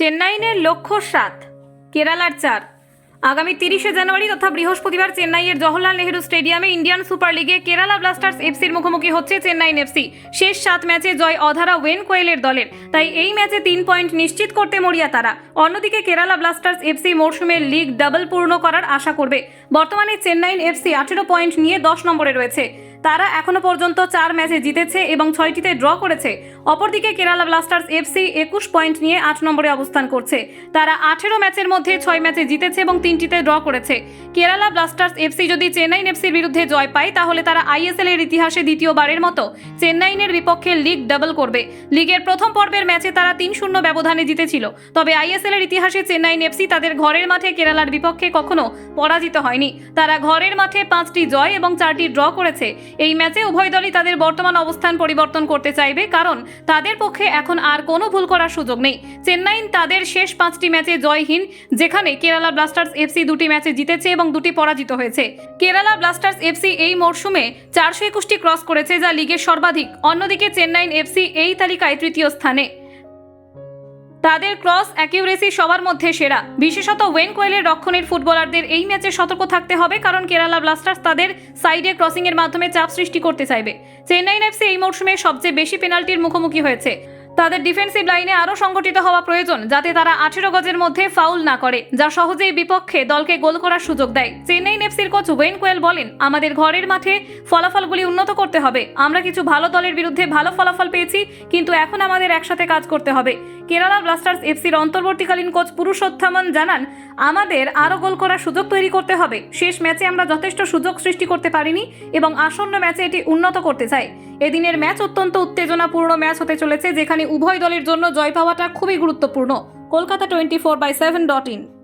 চেন্নাইনের লক্ষ্য সাত, কেরালার চার। আগামী তিরিশে জানুয়ারি তথা বৃহস্পতিবার চেন্নাইয়ের জওহরলাল নেহেরু স্টেডিয়ামে ইন্ডিয়ান সুপার লিগে কেরালা ব্লাস্টার্স এফসির মুখোমুখি হচ্ছে চেন্নাইন এফসি। শেষ সাত ম্যাচে জয় অধারা ওয়েন কোয়েলের দলের। তাই এই ম্যাচে তিন পয়েন্ট নিশ্চিত করতে মরিয়া তারা। অন্যদিকে কেরালা ব্লাস্টার্স এফসি মরশুমের লিগ ডাবল পূর্ণ করার আশা করবে। বর্তমানে চেন্নাইন এফসি আঠেরো পয়েন্ট নিয়ে দশ নম্বরে রয়েছে। তারা এখনও পর্যন্ত চার ম্যাচে জিতেছে এবং ছয়টিতে ড্র করেছে। অপরদিকে কেরালা ব্লাস্টার্স এফসি একুশ পয়েন্ট নিয়ে আট নম্বরে অবস্থান করছে। তারা আঠেরো ম্যাচের মধ্যে ছয় ম্যাচে জিতেছে এবং তিনটিতে ড্র করেছে। কেরালা ব্লাস্টার্স এফসি যদি চেন্নাইন এফসির বিরুদ্ধে জয় পায়, তাহলে তারা আইএসএল এর ইতিহাসে দ্বিতীয়বারের মতো চেন্নাইনের বিপক্ষে লিগ ডাবল করবে। লিগের প্রথম পর্বের ম্যাচে তারা তিন শূন্য ব্যবধানে জিতেছিল। তবে আইএসএল এর ইতিহাসে চেন্নাইন এফসি তাদের ঘরের মাঠে কেরালার বিপক্ষে কখনো পরাজিত হয়নি। তারা ঘরের মাঠে পাঁচটি জয় এবং চারটি ড্র করেছে। এই ম্যাচে উভয় দলই তাদের বর্তমান অবস্থান পরিবর্তন করতে চাইবে, কারণ তাদের পক্ষে এখন আর কোনো ভুল করার সুযোগ নেই। চেন্নাইন তাদের শেষ পাঁচটি ম্যাচে জয়হীন যেখানে কেরালা ব্লাস্টার্স এফসি দুটি ম্যাচে জিতেছে এবং দুটি পরাজিত হয়েছে। কেরালা ব্লাস্টার্স এফসি এই মরশুমে চারশো একুশটি ক্রস করেছে, যা লিগের সর্বাধিক। অন্যদিকে চেন্নাইন এফসি এই তালিকায় তৃতীয় স্থানে। তাদের ক্রস অ্যাকিউরেসি সবার মধ্যে সেরা। বিশেষত ওয়েন কোয়েলের রক্ষণের ফুটবলারদের এই ম্যাচে সতর্ক থাকতে হবে, কারণ কেরালা ব্লাস্টার্স তাদের সাইডে ক্রসিং এর মাধ্যমে চাপ সৃষ্টি করতে চাইবে। চেন্নাইন এফসি এই মরশুমে সবচেয়ে বেশি পেনাল্টির মুখোমুখি হয়েছে। তাদের ডিফেন্সিভ লাইনে আরও সংগঠিত হওয়া প্রয়োজন যাতে তারা আঠেরো গজের মধ্যে ফাউল না করে, যা সহজেই বিপক্ষে দলকে গোল করার সুযোগ দেয়। চেন্নাই এফসির কোচ ওয়েন কোয়েল বলেন, আমাদের ঘরের মাঠে ফলাফলগুলি উন্নত করতে হবে। আমরা কিছু ভালো দলের বিরুদ্ধে ভালো ফলাফল পেয়েছি, কিন্তু এখন আমাদের একসাথে কাজ করতে হবে। কেরালা ব্লাস্টার্স এফসির অন্তর্বর্তীকালীন কোচ পুরুষোত্থামন জানান আমাদের আরও গোল করার সুযোগ তৈরি করতে হবে। শেষ ম্যাচে আমরা যথেষ্ট সুযোগ সৃষ্টি করতে পারিনি এবং আসন্ন ম্যাচে এটি উন্নত করতে চাই। এদিনের ম্যাচ অত্যন্ত উত্তেজনাপূর্ণ ম্যাচ হতে চলেছে, যেখানে উভয় দলের জন্য জয় পাওয়াটা খুবই গুরুত্বপূর্ণ। Kolkata twenty four by seven dot in.